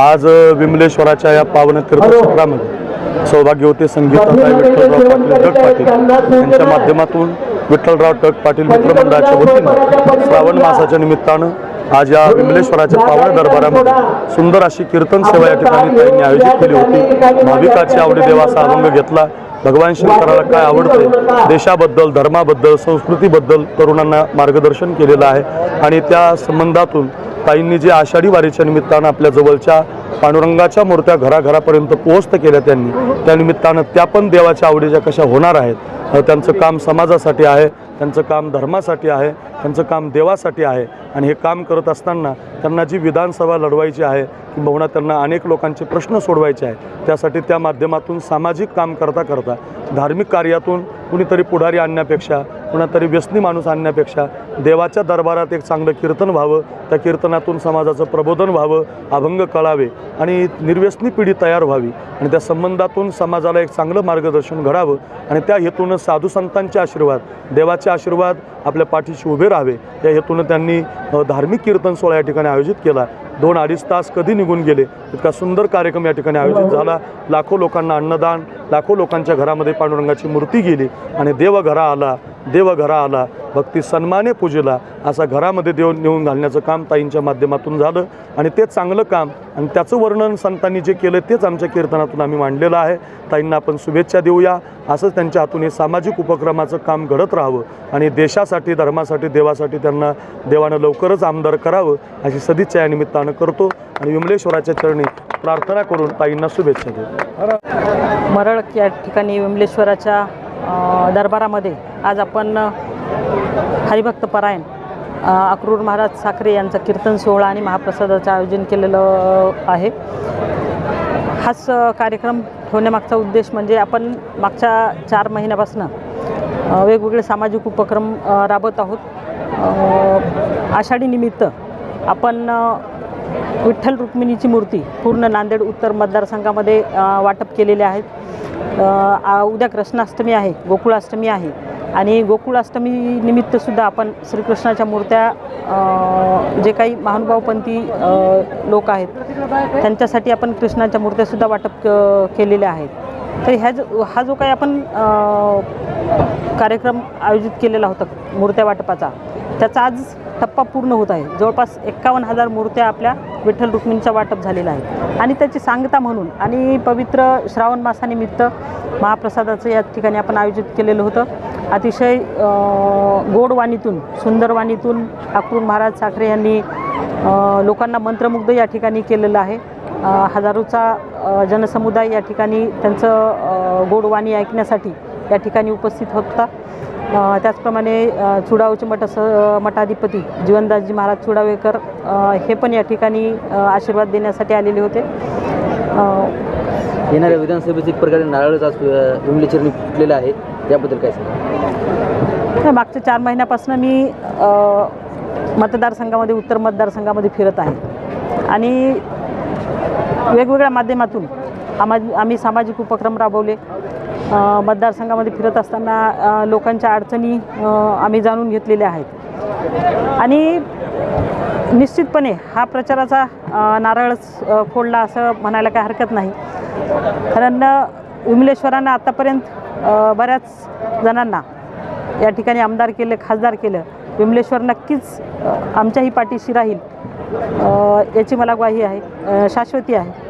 आज विमलेश्वराच्या या पावन तीर्थक्षेत्रामध्ये सौभाग्यवती संगीताताई विठ्ठलराव पाटील टक पाटील. यांच्या माध्यमातून विठ्ठलराव टक पाटील मित्रमंडळाच्या वतीनं श्रावण मासाच्या निमित्तानं आज या विमलेश्वराच्या पावन दरबारामध्ये सुंदर अशी कीर्तन सेवा या ठिकाणी त्यांनी आयोजित केली होती. भाविकाची आवडी देवाचा अभंग घेतला. भगवान शंकराला काय आवडते देशाबद्दल धर्माबद्दल संस्कृतीबद्दल तरुणांना मार्गदर्शन केलेलं आहे. आणि त्या संबंधातून ताईंनी जे आषाढी वारीच्या निमित्तानं आपल्या जवळच्या पांडुरंगाच्या मूर्त्या घराघरापर्यंत पोहोचत केल्या त्यांनी त्यानिमित्तानं त्या पण देवाच्या आवडीच्या कशा होणार आहेत? हो, त्यांचं काम समाजासाठी आहे त्यांचं काम धर्मासाठी आहे त्यांचं काम देवासाठी आहे. आणि हे काम करत असताना त्यांना जी विधानसभा लढवायची आहे किंबहुना त्यांना अनेक लोकांचे प्रश्न सोडवायचे आहे त्यासाठी त्या माध्यमातून सामाजिक काम करता करता धार्मिक कार्यातून कुणीतरी पुढारी आणण्यापेक्षा कुणातरी व्यसनी माणूस आणण्यापेक्षा देवाच्या दरबारात एक चांगलं कीर्तन व्हावं त्या कीर्तनातून समाजाचं प्रबोधन व्हावं अभंग कळावे आणि निर्व्यसनी पिढी तयार व्हावी आणि त्या संबंधातून समाजाला एक चांगलं मार्गदर्शन घडावं आणि त्या हेतूनं साधू संतांचे आशीर्वाद देवाचे आशीर्वाद आपल्या पाठीशी उभे राहावे. या हेतूनं त्यांनी धार्मिक कीर्तन सोहळा या ठिकाणी आयोजित केला. दोन अडीच तास कधी निघून गेले? इतका सुंदर कार्यक्रम या ठिकाणी आयोजित झाला. लाखो लोकांना अन्नदान लाखो लोकांच्या घरामध्ये पांडुरंगाची मूर्ती गेली आणि देवघरा आला. देव घरा आला भक्ती सन्माने पूजेला असा घरामध्ये देव नेऊन घालण्याचं काम ताईंच्या माध्यमातून झालं. आणि ते चांगलं काम आणि त्याचं वर्णन संतांनी जे केलं तेच आमच्या कीर्तनातून आम्ही मांडलेलं आहे. ताईंना आपण शुभेच्छा देऊया. असंच त्यांच्या हातून हे सामाजिक उपक्रमाचं काम घडत राहावं आणि देशासाठी धर्मासाठी देवासाठी त्यांना देवानं लवकरच आमदार करावं अशी सदिच्छा या निमित्तानं करतो आणि विमलेश्वराच्या चरणी प्रार्थना करून ताईंना शुभेच्छा देतो. मरळ या ठिकाणी विमलेश्वराच्या दरबारामध्ये आज आपण हरिभक्त परायण अक्रूर महाराज साखरे यांचा कीर्तन सोहळा आणि महाप्रसादाचं आयोजन केलेलं आहे. हाच कार्यक्रम ठेवण्यामागचा उद्देश म्हणजे आपण मागच्या चार महिन्यापासून वेगवेगळे सामाजिक उपक्रम राबत राबवत आहोत. आषाढीनिमित्त आषाढी निमित्त आपण विठ्ठल रुक्मिणीची मूर्ती पूर्ण नांदेड उत्तर मतदारसंघामध्ये वाटप केलेले आहेत आ- उद्या कृष्णाष्टमी आहे गोकुळाष्टमी आहे. आणि गोकुळाष्टमी निमित्तसुद्धा आपण श्रीकृष्णाच्या मूर्त्या जे काही महानुभावपंथी लोक आहेत त्यांच्यासाठी आपण कृष्णाच्या मूर्त्यासुद्धा वाटप केलेल्या आहेत. तर ह्या जो हा जो काही आपण कार्यक्रम आयोजित केलेला होता मूर्त्या वाटपाचा त्याचा आज टप्पा पूर्ण होत आहे. जवळपास एक्कावन्न हजार मूर्त्या आपल्या विठ्ठल रुक्मिणीचा वाटप झालेला आहे आणि त्याची सांगता म्हणून आणि पवित्र श्रावण मासानिमित्त महाप्रसादाचं या ठिकाणी आपण आयोजित केलेलं होतं. अतिशय गोड वाणीतून सुंदर वाणीतून अक्रूर महाराज साखरे यांनी लोकांना मंत्रमुग्ध या ठिकाणी केलेलं आहे. हजारोचा जनसमुदाय या ठिकाणी त्यांचं गोडवाणी ऐकण्यासाठी या ठिकाणी उपस्थित होता. त्याचप्रमाणे चुडावचे मठ स मठाधिपती जीवनदासजी महाराज चुडावेकर हे पण या ठिकाणी आशीर्वाद देण्यासाठी आलेले होते. येणाऱ्या विधानसभेचे एक प्रकारे नारळच आज विमलेचरणी फुटलेलं आहे. याबद्दल काय सांगा मागच्या चार महिन्यापासून मी मतदारसंघामध्ये उत्तर मतदारसंघामध्ये फिरत आहे. आणि वेगवेगळ्या माध्यमातून आमा आम्ही सामाजिक उपक्रम राबवले. मतदारसंघामध्ये फिरत असताना लोकांच्या अडचणी आम्ही जाणून घेतलेल्या आहेत. आणि निश्चितपणे हा प्रचाराचा नारळच फोडला असं म्हणायला काही हरकत नाही. कारण विमलेश्वरांना आत्तापर्यंत बऱ्याच जणांना या ठिकाणी आमदार केलं खासदार केलं. विमलेश्वर नक्कीच आमच्याही पाठीशी राहील. याची मला ग्वाही आहे शाश्वती आहे.